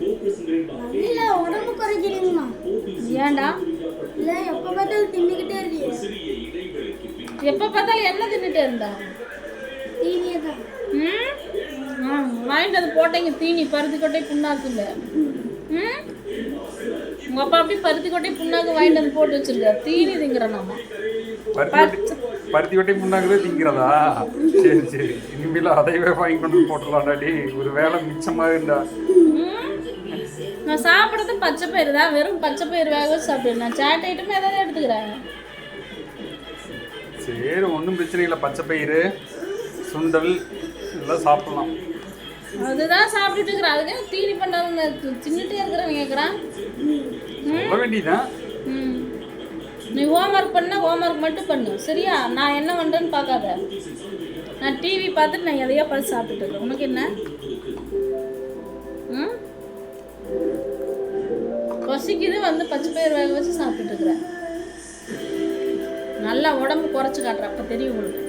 இல்ல உடம்பு குறைக்கிறீங்கம்மா ஏன்டா? இல்ல எப்ப பார்த்தாலும் தின்னுக்கிட்டே இருக்கீங்க எப்போ பார்த்தாலும் என்ன தின்னுட்டு இருந்தா? தீனியே தான் ம்? ஆ, வாங்கிட்டு வந்து போட்டீங்க தீனி. பருத்தி கொட்டை புண்ணாக்குல ம்? உங்க அப்பா அப்படி பருத்தி கொட்டை புண்ணாக்கு வாங்கிட்டு வந்து போட்டு வச்சிருக்காரு. தீனி பருத்தி கொட்டை பருத்தி கொட்டை முன்னாங்கவே திங்கிறதா? சரி சரி. இனிமேல் அதையவே வாங்கி கொண்டு வந்து போட்டுடலாம்டாடி ஒரு வேலை மிச்சமாக இருந்தா நான் சாப்பிட்றது பச்சை பயிறு தான். வெறும் பச்சை பயிறு வேக வச்சு சாப்பிடுவேன். சாட் ஐட்டமே எதாவது எடுத்துக்கிறேன். சரி ஒன்றும் பிரச்சனை இல்லை. பச்சை பயிறு சுண்டல் இதெல்லாம் சாப்பிடலாம். அதுதான் சாப்பிட்டுட்டு இருக்கிறேன். அதுக்கு தீனி பண்ணாத தின்னுட்டே இருக்கிறேன் கேட்குறான் சொல்ல வேண்டியதான் நீ ஹோம்ஒர்க் பண்ண ஹோம்ஒர்க் மட்டும் பண்ணு. சரியா? நான் என்ன பண்ணுறேன்னு பார்க்காத. நான் டிவி பார்த்துட்டு நான் எதையோ பார்த்து சாப்பிட்டுட்டு இருக்கேன். உனக்கு என்ன? பசிக்குது வந்து பச்சை பயிர் வேக வச்சு சாப்பிட்டுட்டு இருக்கிறேன். நல்லா உடம்பு குறைச்சி காட்டுற அப்போ தெரியும் உங்களுக்கு.